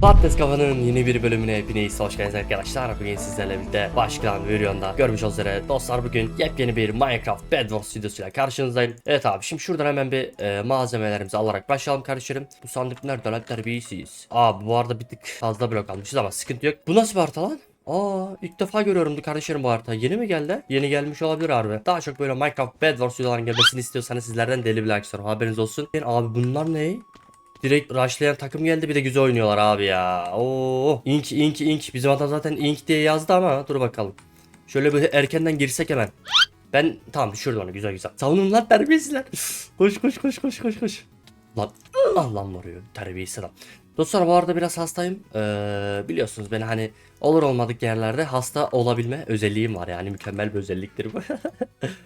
Patates Kafa'nın yeni bir bölümüne hepiniz hoş geldiniz arkadaşlar. Bugün sizlerle birlikte başkan Virion'da görmüş olduğunuz üzere dostlar bugün yepyeni bir Minecraft Bedwars stüdyosuyla karşınızdayım. Evet abi şimdi şuradan hemen bir e, malzemelerimizi alarak başlayalım kardeşlerim. Bu sandık nerede lan terbiyesiz. Abi bu arada bir tık fazla blok almışız ama sıkıntı yok. Bu nasıl bir harita lan? Aa ilk defa görüyorum kardeşlerim bu harita. Yeni mi geldi? Yeni gelmiş olabilir harbi. Daha çok böyle Minecraft Bedwars videoların gelmesini istiyorsanız sizlerden deli bir like istiyorum. Haberiniz olsun. Abi bunlar ne? Direkt rushlayan takım geldi bir de güzel oynuyorlar abi ya. Oo, ink ink ink. Bizim adam zaten ink diye yazdı ama dur bakalım. Şöyle bir erkenden girsek hemen. Ben tamam düşürdüm onu güzel güzel. Savunun lan terbiyesizler. koş koş koş koş koş koş. Lan Allah'ım vuruyor terbiyesiz adam. Dostlar bu arada biraz hastayım. Ee, biliyorsunuz ben hani olur olmadık yerlerde hasta olabilme özelliğim var yani mükemmel bir özelliktir bu.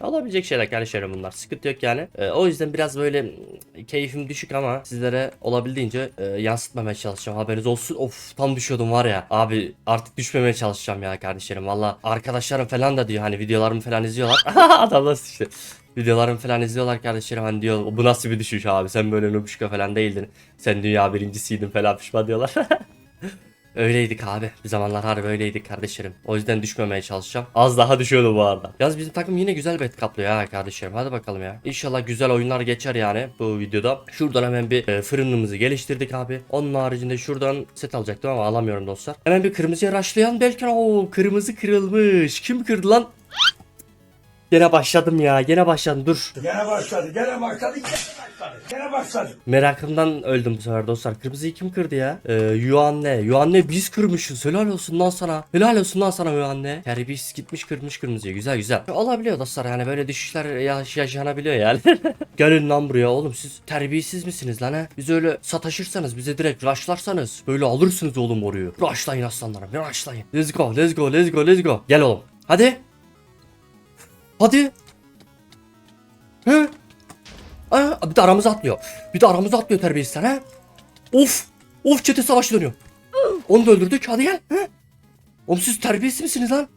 Olabilecek şeyler kardeşlerim bunlar. Sıkıntı yok yani. Ee, o yüzden biraz böyle mm, keyfim düşük ama sizlere olabildiğince e, yansıtmamaya çalışacağım. Haberiniz olsun. Of tam düşüyordum var ya. Abi artık düşmemeye çalışacağım ya kardeşlerim. Valla arkadaşlarım falan da diyor hani videolarımı falan izliyorlar. Adam nasıl işte. Videolarımı falan izliyorlar kardeşlerim hani diyor bu nasıl bir düşüş abi sen böyle nubuşka falan değildin. Sen dünya birincisiydin falan pişman diyorlar. Öyleydik abi. Bir zamanlar harbi öyleydik kardeşlerim. O yüzden düşmemeye çalışacağım. Az daha düşüyordu bu arada. Yalnız bizim takım yine güzel bet kaplıyor ha kardeşlerim. Hadi bakalım ya. İnşallah güzel oyunlar geçer yani bu videoda. Şuradan hemen bir e, fırınımızı geliştirdik abi. Onun haricinde şuradan set alacaktım ama alamıyorum dostlar. Hemen bir kırmızıya raşlayan belki o kırmızı kırılmış. Kim kırdı lan? Gene başladım ya. Gene başladım. Dur. Gene başladı, gene başladı, gene başladı, gene başladı. Merakımdan öldüm bu sefer dostlar. Kırmızıyı kim kırdı ya? Ee, Yuanne. Yuanne biz kırmışız. Helal olsun lan sana. Helal olsun lan sana Yuanne. Terbiyesiz gitmiş kırmış kırmızıyı. Güzel güzel. Olabiliyor dostlar yani böyle düşüşler yaş yaşanabiliyor yani. Gelin lan buraya oğlum siz terbiyesiz misiniz lan ha? Biz öyle sataşırsanız bize direkt rushlarsanız böyle alırsınız oğlum orayı. Rushlayın aslanlarım. Rushlayın. Let's go let's go let's go let's go. Gel oğlum. Hadi. Hadi. He? Aa, bir de aramıza atlıyor. Bir de aramıza atlıyor terbiyesiz ha. Of. Of çete savaşı dönüyor. Onu da öldürdük. Hadi gel. He? Oğlum siz terbiyesiz misiniz lan?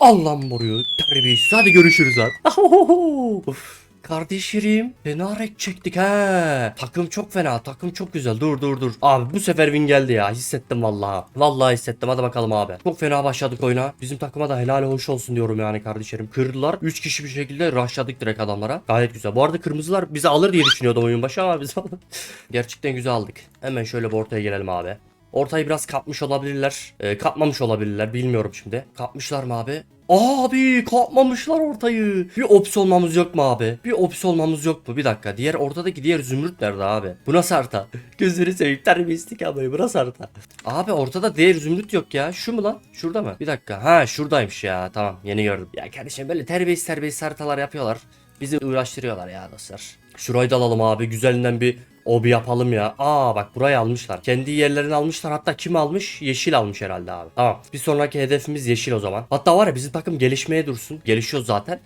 Allah'ım vuruyor. Terbiyesiz. Hadi görüşürüz lan. Kardeşlerim fena rek çektik ha. Takım çok fena. Takım çok güzel. Dur dur dur. Abi bu sefer win geldi ya. Hissettim vallahi. Vallahi hissettim. Hadi bakalım abi. Çok fena başladık oyuna. Bizim takıma da helal hoş olsun diyorum yani kardeşlerim. Kırdılar. 3 kişi bir şekilde rushladık direkt adamlara. Gayet güzel. Bu arada kırmızılar bizi alır diye düşünüyordum oyun başı ama biz Gerçekten güzel aldık. Hemen şöyle bir ortaya gelelim abi. Ortayı biraz kapmış olabilirler. Ee, kapmamış olabilirler. Bilmiyorum şimdi. Kapmışlar mı abi? Abi kapmamışlar ortayı. Bir ops olmamız yok mu abi? Bir ops olmamız yok mu? Bir dakika. Diğer ortadaki diğer zümrüt nerede abi? Bu nasıl harita? Gözleri seveyim. Terbiyesizlik abi. Bu nasıl harita? Abi ortada diğer zümrüt yok ya. Şu mu lan? Şurada mı? Bir dakika. Ha şuradaymış ya. Tamam yeni gördüm. Ya kardeşim böyle terbiyesiz terbiyesiz haritalar yapıyorlar. Bizi uğraştırıyorlar ya dostlar. Şurayı da alalım abi. Güzelinden bir obi yapalım ya. Aa bak burayı almışlar. Kendi yerlerini almışlar. Hatta kim almış? Yeşil almış herhalde abi. Tamam. Bir sonraki hedefimiz yeşil o zaman. Hatta var ya bizim takım gelişmeye dursun. Gelişiyor zaten.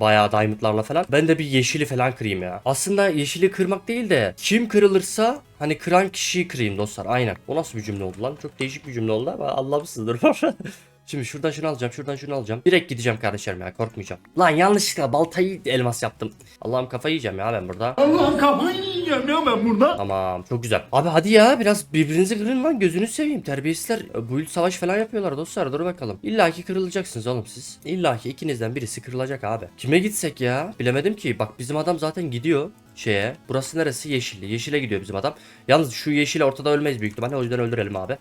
Bayağı diamondlarla falan. Ben de bir yeşili falan kırayım ya. Aslında yeşili kırmak değil de kim kırılırsa hani kıran kişiyi kırayım dostlar. Aynen. O nasıl bir cümle oldu lan? Çok değişik bir cümle oldu ama anlamışsınızdır. Şimdi şuradan şunu alacağım, şuradan şunu alacağım. Direkt gideceğim kardeşlerim ya, korkmayacağım. Lan yanlışlıkla baltayı elmas yaptım. Allah'ım kafayı yiyeceğim ya ben burada. Allah'ım kafayı yiyeceğim ya ben burada. Tamam, çok güzel. Abi hadi ya biraz birbirinizi kırın lan gözünü seveyim. Terbiyesizler build savaş falan yapıyorlar dostlar. Dur bakalım. İlla ki kırılacaksınız oğlum siz. İlla ki ikinizden birisi kırılacak abi. Kime gitsek ya? Bilemedim ki. Bak bizim adam zaten gidiyor şeye. Burası neresi? Yeşilli. Yeşile gidiyor bizim adam. Yalnız şu yeşile ortada ölmeyiz büyük ihtimalle. O yüzden öldürelim abi.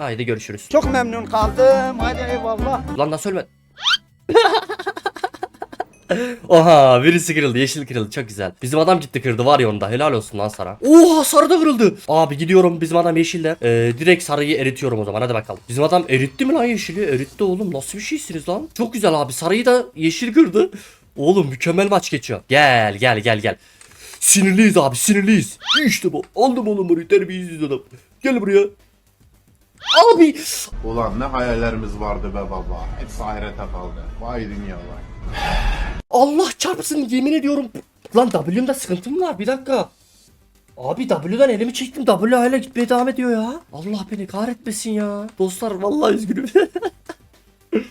Haydi görüşürüz. Çok memnun kaldım. Hadi eyvallah. Lan nasıl ölmedi? Oha birisi kırıldı yeşil kırıldı çok güzel. Bizim adam gitti kırdı var ya onda helal olsun lan sana. Oha sarı da kırıldı. Abi gidiyorum bizim adam yeşille. Ee, direkt sarıyı eritiyorum o zaman hadi bakalım. Bizim adam eritti mi lan yeşili? Eritti oğlum nasıl bir şeysiniz lan? Çok güzel abi sarıyı da yeşil kırdı. Oğlum mükemmel maç geçiyor. Gel gel gel gel. Sinirliyiz abi sinirliyiz. İşte bu. Aldım oğlum burayı terbiyesiz adam. Gel buraya. Abi. Ulan ne hayallerimiz vardı be baba. Hepsi ahirete kaldı. Vay dünya vay. Allah çarpsın yemin ediyorum. Lan W'mde sıkıntım var bir dakika. Abi W'den elimi çektim W hala gitmeye devam ediyor ya. Allah beni kahretmesin ya. Dostlar vallahi üzgünüm.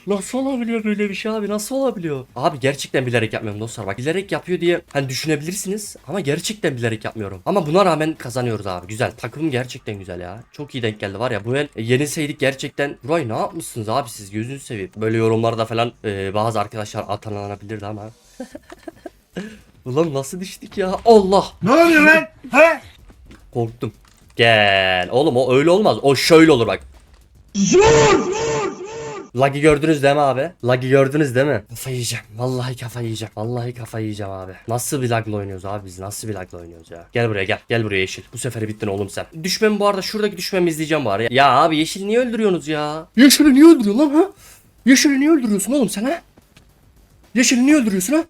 Nasıl olabiliyor böyle bir şey abi? Nasıl olabiliyor? Abi gerçekten bilerek yapmıyorum dostlar. Bak bilerek yapıyor diye hani düşünebilirsiniz ama gerçekten bilerek yapmıyorum. Ama buna rağmen kazanıyoruz abi. Güzel. Takımım gerçekten güzel ya. Çok iyi denk geldi var ya. Bu el e, yenilseydik gerçekten. Burayı ne yapmışsınız abi siz? Gözünüzü seveyim. Böyle yorumlarda falan e, bazı arkadaşlar atanlanabilirdi ama. Ulan nasıl düştük ya? Allah! Ne oluyor lan? He? Korktum. Gel. Oğlum o öyle olmaz. O şöyle olur bak. Lagi gördünüz değil mi abi? Lagi gördünüz değil mi? Kafa yiyeceğim. Vallahi kafa yiyeceğim. Vallahi kafa yiyeceğim abi. Nasıl bir lagla oynuyoruz abi biz? Nasıl bir lagla oynuyoruz ya? Gel buraya gel. Gel buraya yeşil. Bu sefer bittin oğlum sen. Düşmemi bu arada şuradaki düşmemi izleyeceğim bari. Ya abi yeşil niye öldürüyorsunuz ya? Yeşili niye öldürüyorsun lan ha? Yeşili niye öldürüyorsun oğlum sen ha? Yeşili niye öldürüyorsun ha?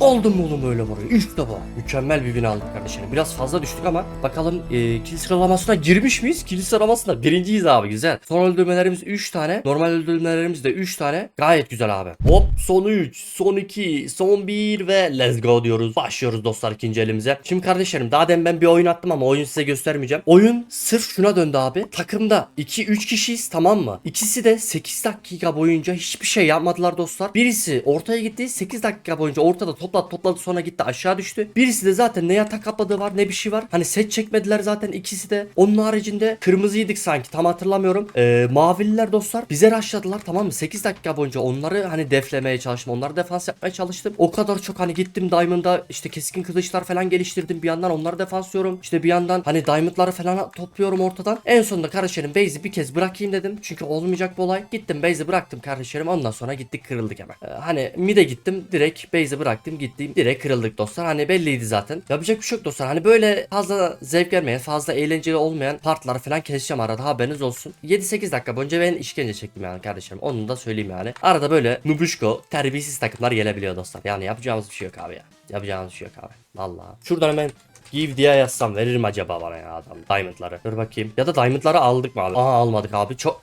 Aldın mı oğlum öyle burayı? İlk defa. Mükemmel bir win aldık kardeşlerim. Biraz fazla düştük ama bakalım e, kill sıralamasına girmiş miyiz? Kill sıralamasında birinciyiz abi güzel. Son öldürmelerimiz 3 tane. Normal öldürmelerimiz de 3 tane. Gayet güzel abi. Hop son 3, son 2, son 1 ve let's go diyoruz. Başlıyoruz dostlar ikinci elimize. Şimdi kardeşlerim daha demin ben bir oyun attım ama oyun size göstermeyeceğim. Oyun sırf şuna döndü abi. Takımda 2-3 kişiyiz tamam mı? İkisi de 8 dakika boyunca hiçbir şey yapmadılar dostlar. Birisi ortaya gitti 8 dakika boyunca ortada topladı topladı sonra gitti aşağı düştü. Birisi de zaten ne yatak kapladığı var ne bir şey var. Hani set çekmediler zaten ikisi de. Onun haricinde kırmızıydık sanki tam hatırlamıyorum. Ee, mavililer dostlar bize rushladılar tamam mı? 8 dakika boyunca onları hani deflemeye çalıştım. Onları defans yapmaya çalıştım. O kadar çok hani gittim Diamond'da işte keskin kılıçlar falan geliştirdim. Bir yandan onları defanslıyorum. İşte bir yandan hani Diamond'ları falan topluyorum ortadan. En sonunda kardeşlerim base'i bir kez bırakayım dedim. Çünkü olmayacak bu olay. Gittim base'i bıraktım kardeşlerim. Ondan sonra gittik kırıldık hemen. Ee, hani mid'e gittim direkt base'i bıraktım gittim. Direkt kırıldık dostlar. Hani belliydi zaten. Yapacak bir şey yok dostlar. Hani böyle fazla zevk vermeyen, fazla eğlenceli olmayan partlar falan keseceğim arada haberiniz olsun. 7-8 dakika boyunca ben işkence çektim yani kardeşlerim. Onu da söyleyeyim yani. Arada böyle nubuşko, terbiyesiz takımlar gelebiliyor dostlar. Yani yapacağımız bir şey yok abi ya. Yapacağımız bir şey yok abi. Vallahi. Şuradan hemen Give diye yazsam verir mi acaba bana ya adam diamondları? Dur bakayım. Ya da diamondları aldık mı abi? Aha almadık abi. Çok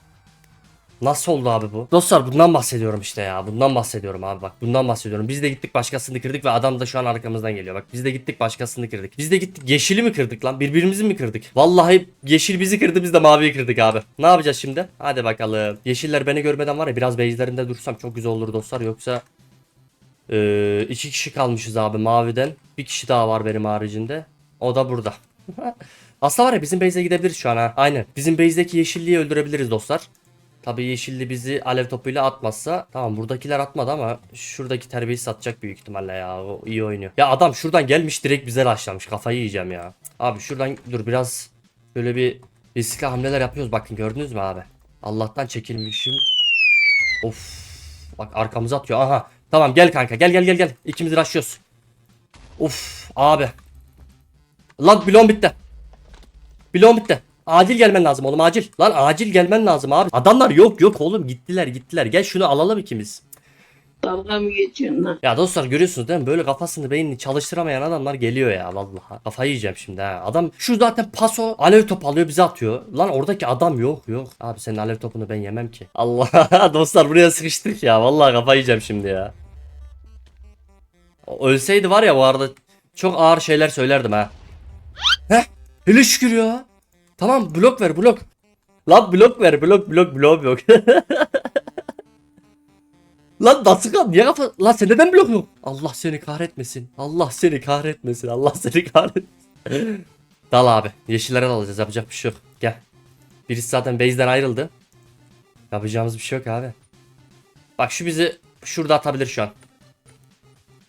Nasıl oldu abi bu? Dostlar bundan bahsediyorum işte ya. Bundan bahsediyorum abi bak. Bundan bahsediyorum. Biz de gittik başkasını kırdık ve adam da şu an arkamızdan geliyor. Bak biz de gittik başkasını kırdık. Biz de gittik yeşili mi kırdık lan? Birbirimizi mi kırdık? Vallahi yeşil bizi kırdı biz de maviyi kırdık abi. Ne yapacağız şimdi? Hadi bakalım. Yeşiller beni görmeden var ya biraz base'lerinde dursam çok güzel olur dostlar. Yoksa ee, iki kişi kalmışız abi maviden. Bir kişi daha var benim haricinde. O da burada. Aslında var ya bizim base'e gidebiliriz şu an ha. Aynen. Bizim base'deki yeşilliği öldürebiliriz dostlar. Tabii yeşilli bizi alev topuyla atmazsa tamam buradakiler atmadı ama şuradaki terbiyeyi satacak büyük ihtimalle ya o iyi oynuyor. Ya adam şuradan gelmiş direkt bize başlamış kafayı yiyeceğim ya. Abi şuradan dur biraz böyle bir riskli hamleler yapıyoruz bakın gördünüz mü abi. Allah'tan çekilmişim. Of bak arkamıza atıyor aha. Tamam gel kanka gel gel gel gel ikimiz rushlıyoruz. Of abi. Lan bloğum bitti. Bloğum bitti. Acil gelmen lazım oğlum acil. Lan acil gelmen lazım abi. Adamlar yok yok oğlum gittiler gittiler. Gel şunu alalım ikimiz. Dalga mı geçiyorsun lan? Ya dostlar görüyorsunuz değil mi? Böyle kafasını beynini çalıştıramayan adamlar geliyor ya vallahi. Kafayı yiyeceğim şimdi ha. Adam şu zaten paso alev top alıyor bize atıyor. Lan oradaki adam yok yok. Abi senin alev topunu ben yemem ki. Allah dostlar buraya sıkıştık ya. Vallahi kafayı yiyeceğim şimdi ya. Ölseydi var ya bu arada çok ağır şeyler söylerdim ha. Heh. Hele şükür ya. Tamam blok ver blok. Lan blok ver blok blok blok yok. Lan Dasıkan niye kafa... Lan sen neden blok yok? Allah seni kahretmesin. Allah seni kahretmesin. Allah seni kahretmesin. Dal abi. Yeşillere dalacağız. Yapacak bir şey yok. Gel. Birisi zaten base'den ayrıldı. Yapacağımız bir şey yok abi. Bak şu bizi şurada atabilir şu an.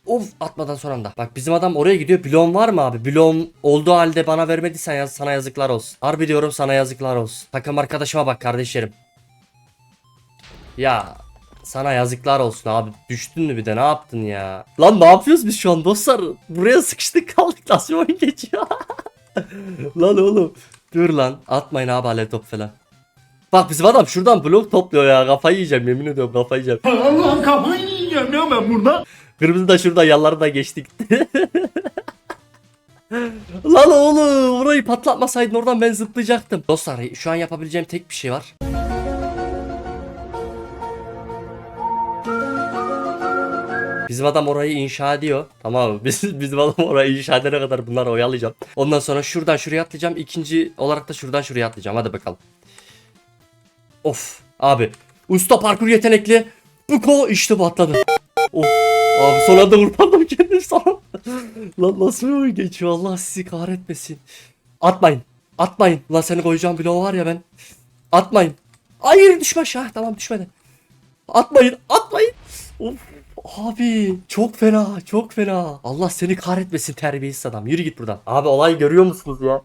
Of atmadan son anda. Bak bizim adam oraya gidiyor. Blon var mı abi? Blon olduğu halde bana vermediysen yaz, sana yazıklar olsun. Harbi diyorum sana yazıklar olsun. Takım arkadaşıma bak kardeşlerim. Ya sana yazıklar olsun abi. Düştün mü bir de ne yaptın ya? Lan ne yapıyoruz biz şu an dostlar? Buraya sıkıştık kaldık. Nasıl oyun geçiyor? lan oğlum. Dur lan. Atmayın abi alev top falan. Bak bizim adam şuradan blok topluyor ya. Kafayı yiyeceğim yemin ediyorum kafayı yiyeceğim. Allah'ım kafayı yiyeceğim ya ben burada. Kırmızı da şurada yanları da geçti gitti. Lan oğlum burayı patlatmasaydın oradan ben zıplayacaktım. Dostlar şu an yapabileceğim tek bir şey var. Bizim adam orayı inşa ediyor. Tamam mı? Biz, bizim adam orayı inşa edene kadar bunları oyalayacağım. Ondan sonra şuradan şuraya atlayacağım. İkinci olarak da şuradan şuraya atlayacağım. Hadi bakalım. Of abi. Usta parkur yetenekli. Buko işte patladı. Of. Abi son anda kurtardım kendimi sana. Lan nasıl bir oyun geçiyor Allah sizi kahretmesin. Atmayın. Atmayın. Lan seni koyacağım bloğu var ya ben. Atmayın. Hayır düşme aşağı. Tamam düşmedi. Atmayın. Atmayın. Of. Abi çok fena çok fena. Allah seni kahretmesin terbiyesiz adam. Yürü git buradan. Abi olay görüyor musunuz ya?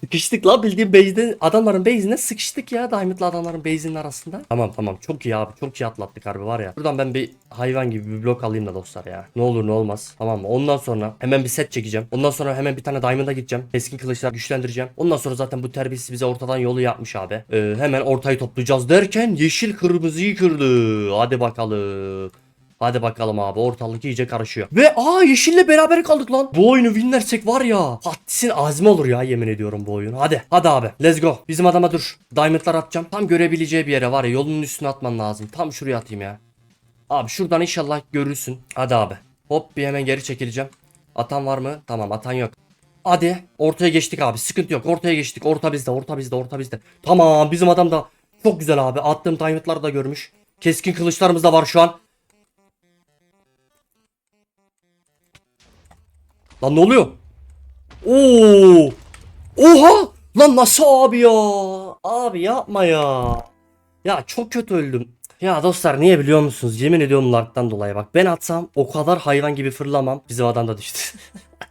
Sıkıştık la bildiğin base'de adamların base'ine sıkıştık ya Diamond'la adamların base'inin arasında. Tamam tamam çok iyi abi çok iyi atlattık harbi var ya. Buradan ben bir hayvan gibi bir blok alayım da dostlar ya. Ne olur ne olmaz tamam mı? Ondan sonra hemen bir set çekeceğim. Ondan sonra hemen bir tane Diamond'a gideceğim. Keskin kılıçlar güçlendireceğim. Ondan sonra zaten bu terbiyesiz bize ortadan yolu yapmış abi. Ee, hemen ortayı toplayacağız derken yeşil kırmızıyı kırdı. Hadi bakalım. Hadi bakalım abi ortalık iyice karışıyor. Ve aa yeşille beraber kaldık lan. Bu oyunu winlersek var ya. Haddisin azmi olur ya yemin ediyorum bu oyun. Hadi hadi abi let's go. Bizim adama dur. Diamondlar atacağım. Tam görebileceği bir yere var ya yolunun üstüne atman lazım. Tam şuraya atayım ya. Abi şuradan inşallah görürsün. Hadi abi. Hop bir hemen geri çekileceğim. Atan var mı? Tamam atan yok. Hadi ortaya geçtik abi sıkıntı yok ortaya geçtik orta bizde orta bizde orta bizde Tamam bizim adam da çok güzel abi attığım diamondları da görmüş Keskin kılıçlarımız da var şu an Lan ne oluyor? Oo! Oha! Lan nasıl abi ya? Abi yapma ya. Ya çok kötü öldüm. Ya dostlar niye biliyor musunuz? Yemin ediyorum lag'dan dolayı bak. Ben atsam o kadar hayvan gibi fırlamam. Bizim adam da düştü.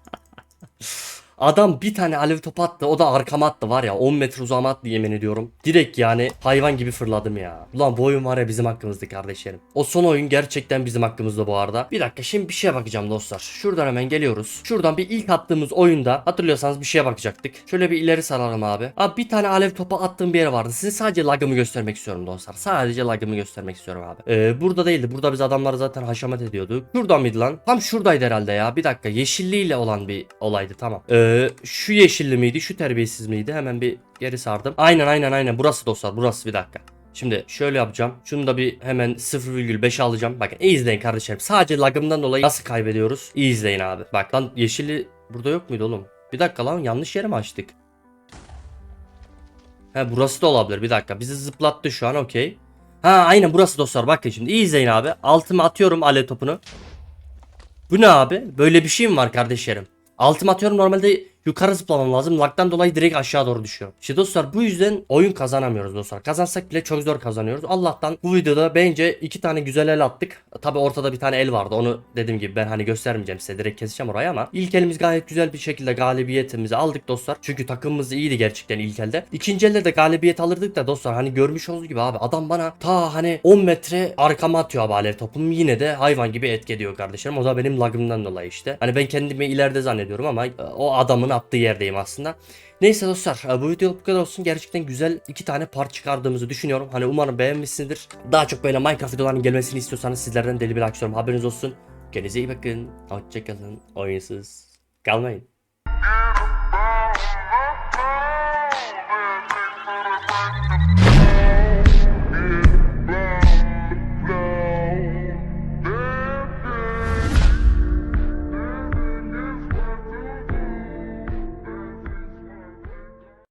Adam bir tane alev topu attı. O da arkama attı var ya 10 metre uzama attı yemin ediyorum. Direkt yani hayvan gibi fırladım ya. Ulan bu oyun var ya bizim hakkımızdı kardeşlerim. O son oyun gerçekten bizim hakkımızda bu arada. Bir dakika şimdi bir şeye bakacağım dostlar. Şuradan hemen geliyoruz. Şuradan bir ilk attığımız oyunda hatırlıyorsanız bir şeye bakacaktık. Şöyle bir ileri saralım abi. Abi bir tane alev topu attığım bir yer vardı. Size sadece lagımı göstermek istiyorum dostlar. Sadece lagımı göstermek istiyorum abi. Ee, burada değildi. Burada biz adamları zaten haşamat ediyorduk. Şuradan mıydı lan? Tam şuradaydı herhalde ya. Bir dakika. Yeşilliyle olan bir olaydı tamam. Ee, şu yeşilli miydi? Şu terbiyesiz miydi? Hemen bir geri sardım. Aynen aynen aynen. Burası dostlar. Burası bir dakika. Şimdi şöyle yapacağım. Şunu da bir hemen 0,5 alacağım. Bakın iyi izleyin kardeşlerim. Sadece lagımdan dolayı nasıl kaybediyoruz? İyi izleyin abi. Bak lan yeşili burada yok muydu oğlum? Bir dakika lan yanlış yere mi açtık? He burası da olabilir. Bir dakika. Bizi zıplattı şu an okey. Ha aynen burası dostlar. Bakın şimdi iyi izleyin abi. Altıma atıyorum alev topunu. Bu ne abi? Böyle bir şey mi var kardeşlerim? Altıma atıyorum normalde yukarı zıplamam lazım. Lag'dan dolayı direkt aşağı doğru düşüyorum. İşte dostlar bu yüzden oyun kazanamıyoruz dostlar. Kazansak bile çok zor kazanıyoruz. Allah'tan bu videoda bence iki tane güzel el attık. Tabi ortada bir tane el vardı. Onu dediğim gibi ben hani göstermeyeceğim size. Direkt keseceğim orayı ama ilk elimiz gayet güzel bir şekilde galibiyetimizi aldık dostlar. Çünkü takımımız iyiydi gerçekten ilk elde. İkinci elde de galibiyet alırdık da dostlar hani görmüş olduğunuz gibi abi adam bana ta hani 10 metre arkama atıyor abi alev topumu yine de hayvan gibi etki ediyor kardeşlerim. O da benim lagımdan dolayı işte. Hani ben kendimi ileride zannediyorum ama o adamın attığı yerdeyim aslında. Neyse dostlar e, bu video bu kadar olsun. Gerçekten güzel iki tane part çıkardığımızı düşünüyorum. Hani umarım beğenmişsinizdir. Daha çok böyle Minecraft videolarının gelmesini istiyorsanız sizlerden deli bir like. Haberiniz olsun. Kendinize iyi bakın. Hoşçakalın. Oyunsuz kalmayın.